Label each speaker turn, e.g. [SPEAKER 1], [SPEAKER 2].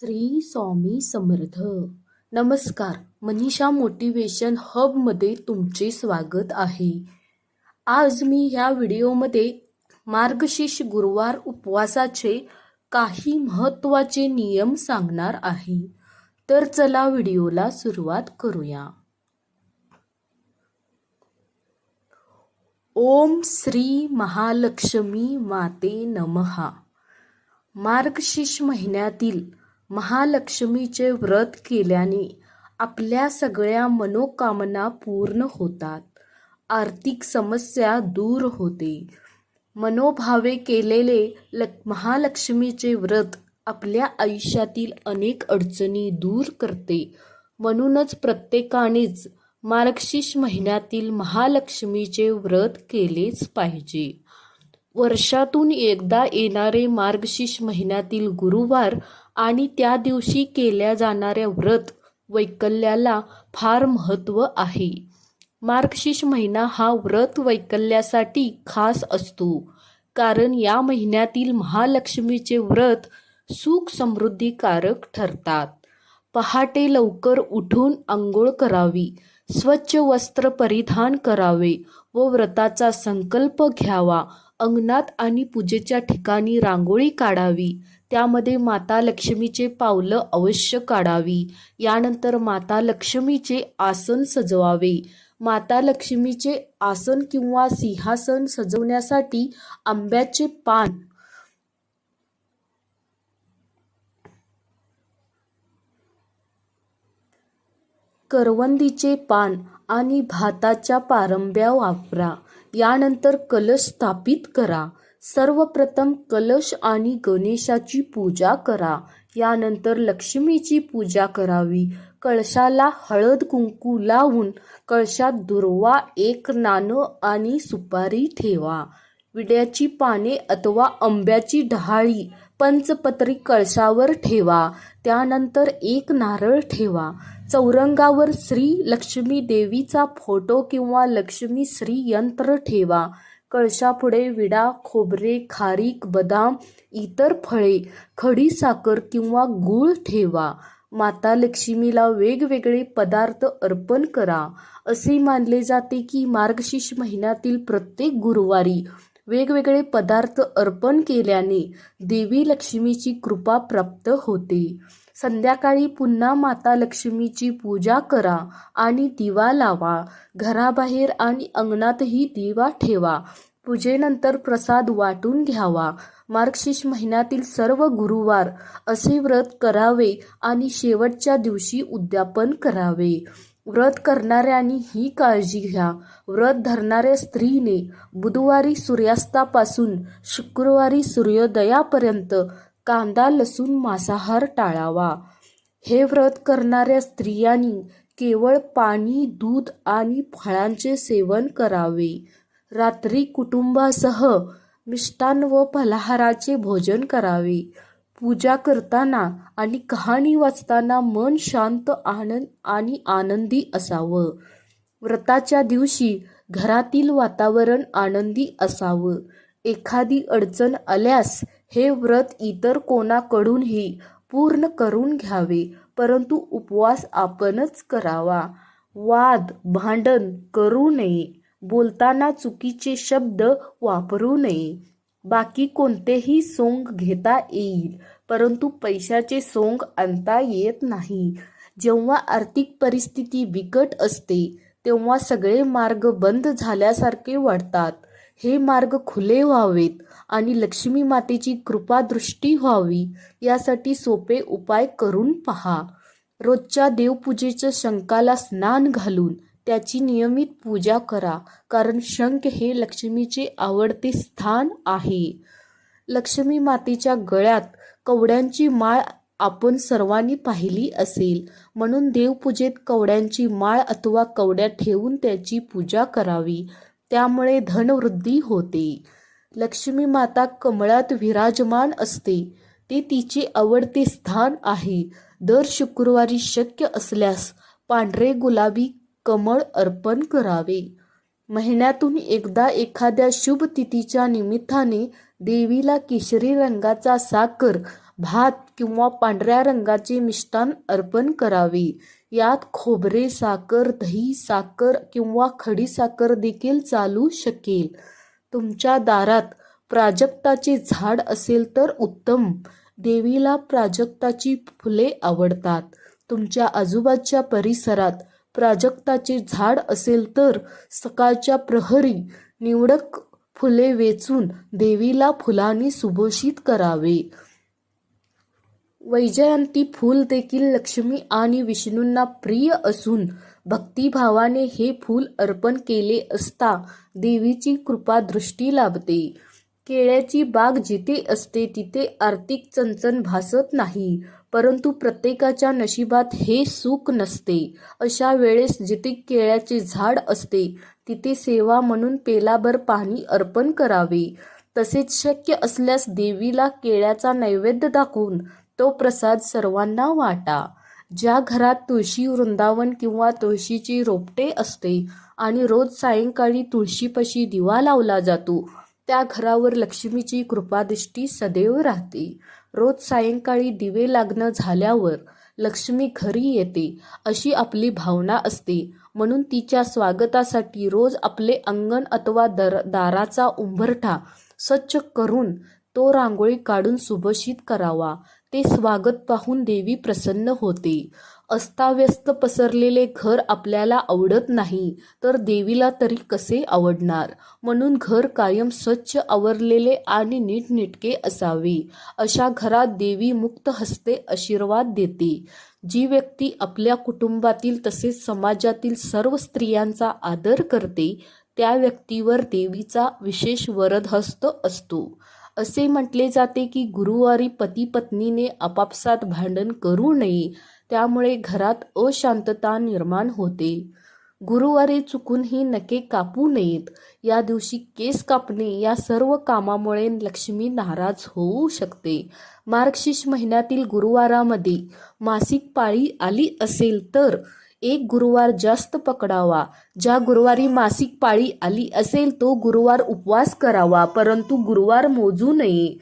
[SPEAKER 1] श्री स्वामी समर्थ. नमस्कार. मनीषा मोटिवेशन हबमध्ये तुमचे स्वागत आहे. आज मी ह्या व्हिडिओमध्ये मार्गशीर्ष गुरुवार उपवासाचे काही महत्त्वाचे नियम सांगणार आहे. तर चला व्हिडिओला सुरुवात करूया. ओम श्री महालक्ष्मी माते नमहा. मार्गशीर्ष महिन्यातील महालक्ष्मीचे व्रत केल्याने आपल्या सगळ्या मनोकामना पूर्ण होतात. आर्थिक समस्या दूर होते. मनोभावे केलेले ल महालक्ष्मीचे व्रत आपल्या आयुष्यातील अनेक अडचणी दूर करते. म्हणूनच प्रत्येकानेच मार्गशीर्ष महिन्यातील महालक्ष्मीचे व्रत केलेच पाहिजे. वर्षातून एकदा येणारे मार्गशीर्ष महिन्यातील गुरुवार आणि त्या दिवशी केल्या जाणाऱ्या व्रत वैकल्याला फार महत्त्व आहे. मार्गशीर्ष महिना हा व्रत वैकल्यासाठी खास असतो कारण या महिन्यातील महालक्ष्मीचे व्रत सुख समृद्धीकारक ठरतात. पहाटे लवकर उठून आंघोळ करावी स्वच्छ वस्त्र परिधान करावे व व्रताचा संकल्प घ्यावा. अंगणात आणि पूजेच्या ठिकाणी रांगोळी काढावी. त्यामध्ये माता लक्ष्मीचे पावलं अवश्य काढावी. यानंतर माता लक्ष्मीचे आसन सजवावे. माता लक्ष्मीचे आसन किंवा सिंहासन सजवण्यासाठी आंब्याचे पान करवंदीचे पान आणि भाताच्या पारंब्या वापरा. यानंतर कलश स्थापित करा. सर्वप्रथम कलश आणि गणेशाची पूजा करा. यानंतर लक्ष्मीची पूजा करावी. कळशाला हळद कुंकू लावून कळशात दुर्वा एक नाणं आणि सुपारी ठेवा. विड्याची पाने अथवा आंब्याची डहाळी पंचपत्री कळशावर ठेवा. त्यानंतर एक नारळ ठेवा. चौरंगावर श्री लक्ष्मी देवीचा फोटो किंवा लक्ष्मी श्री यंत्र ठेवा. कळशापुढे विडा खोबरे खारीक बदाम इतर फळे खडी साखर किंवा गूळ ठेवा. माता लक्ष्मीला वेगवेगळे पदार्थ अर्पण करा. असे मानले जाते की मार्गशीर्ष महिन्यातील प्रत्येक गुरुवारी वेगवेगळे पदार्थ अर्पण केल्याने देवी लक्ष्मीची कृपा प्राप्त होते. संध्याकाळी पुन्हा माता लक्ष्मीची पूजा करा आणि दिवा लावा. घराबाहेर आणि अंगणातही दिवा ठेवा. पूजेनंतर प्रसाद वाटून घ्यावा. मार्गशीर्ष महिन्यातील सर्व गुरुवार असे व्रत करावे आणि शेवटच्या दिवशी उद्यापन करावे. व्रत करणाऱ्यांनी ही काळजी घ्या. व्रत धरणाऱ्या स्त्रीने बुधवारी सूर्यास्तापासून शुक्रवारी सूर्योदयापर्यंत कांदा लसूण मांसाहार टाळावा. हे व्रत करणाऱ्या स्त्रियांनी केवळ पाणी दूध आणि फळांचे सेवन करावे. रात्री कुटुंबासह मिष्टान्न व फलाहाराचे भोजन करावे. पूजा करताना आणि कहाणी वाचताना मन शांत आनंद आणि आनंदी असावं. व्रताच्या दिवशी घरातील वातावरण आनंदी असावं. एखादी अडचण आल्यास हे व्रत इतर कोणाकडूनही पूर्ण करून घ्यावे परंतु उपवास आपणच करावा. वाद भांडण करू नये. बोलताना चुकीचे शब्द वापरू नये. बाकी कोणतेही सोंग घेता येईल परंतु पैशाचे सोंग आणता येत नाही. जेव्हा आर्थिक परिस्थिती बिकट असते तेव्हा सगळे मार्ग बंद झाल्यासारखे वाटतात. हे मार्ग खुले व्हावेत आणि लक्ष्मी मातेची कृपादृष्टी व्हावी यासाठी सोपे उपाय करून पहा. रोजच्या देवपूजेच्या शंकाला स्नान घालून त्याची नियमित पूजा करा कारण शंख हे लक्ष्मीचे आवडते स्थान आहे. लक्ष्मी मातेच्या गळ्यात कवड्यांची माळ आपण सर्वांनी पाहिली असेल. म्हणून देवपूजेत कवड्यांची माळ अथवा कवड्या ठेवून त्याची पूजा करावी. त्यामुळे धनवृद्धी होते. लक्ष्मी माता कमळात विराजमान असते. ते तिचे आवडते स्थान आहे. दर शुक्रवारी शक्य असल्यास पांढरे गुलाबी कमळ अर्पण करावे. महिन्यातून एकदा एखाद्या शुभ तिथीच्या निमित्ताने देवीला केशरी रंगाचा साखर भात किंवा पांढऱ्या रंगाचे मिष्टान अर्पण करावे. यात खोबरे साखर दही साखर किंवा खडी साखर देखील चालू शकेल. तुमच्या दारात प्राजक्ताचे झाड असेल तर उत्तम. देवीला प्राजक्ताची फुले आवडतात. तुमच्या आजूबाजूच्या परिसरात प्राजक्ताचे झाड असेल तर सकाळच्या प्रहरी निवडक फुले वेचून देवीला फुलांनी सुभोषित करावे. वैजयंती फूल देखील लक्ष्मी आणि विष्णूंना प्रिय असून भक्तिभावाने हे फूल अर्पण केले असता देवीची कृपा दृष्टी लाभते. केळ्याची बाग जिथे असते तिथे आर्थिक चणचण भासत नाही. परंतु प्रत्येकाच्या नशिबात हे सुख नसते. अशा वेळेस जिथे केळ्याचे झाड असते तिथे सेवा म्हणून पेलाभर पाणी अर्पण करावे. तसेच शक्य असल्यास देवीला केळ्याचा नैवेद्य दाखवून तो प्रसाद सर्वांना वाटा. ज्या घरात तुळशी वृंदावन किंवा तुळशीची रोपटे असते आणि रोज सायंकाळी तुळशीपाशी दिवा लावला जातो त्या घरावर लक्ष्मीची कृपादृष्टी सदैव राहते. रोज सायंकाळी दिवे लागणं झाल्यावर लक्ष्मी घरी येते अशी आपली भावना असते. म्हणून तिच्या स्वागतासाठी रोज आपले अंगण अथवा दर दाराचा उंबरठा स्वच्छ करून तो रांगोळी काढून सुभषित करावा. ते स्वागत पाहून देवी प्रसन्न होते. अस्ताव्यस्त पसरलेले घर आपल्याला आवडत नाही तर देवीला तरी कसे आवडणार? म्हणून घर कायम स्वच्छ आवरलेले आणि नीटनेटके असावे. अशा घरात देवी मुक्त हस्ते आशीर्वाद देते. जी व्यक्ती आपल्या कुटुंबातील तसेच समाजातील सर्व स्त्रियांचा आदर करते त्या व्यक्तीवर देवीचा विशेष वरदहस्त असतो. असे म्हटले जाते की गुरुवारी पती पत्नीने आपापसात भांडण करू नये. त्यामुळे घरात अशांतता निर्माण होते. गुरुवारी चुकूनही नके कापू नयेत. या दिवशी केस कापणे या सर्व कामामुळे लक्ष्मी नाराज होऊ शकते. मार्गशीर्ष महिन्यातील गुरुवारामध्ये मासिक पाळी आली असेल तर एक गुरुवार जास्त पकडावा. ज्या गुरुवारी मासिक पाळी आली असेल तो गुरुवार उपवास करावा परंतु गुरुवार मोजू नये.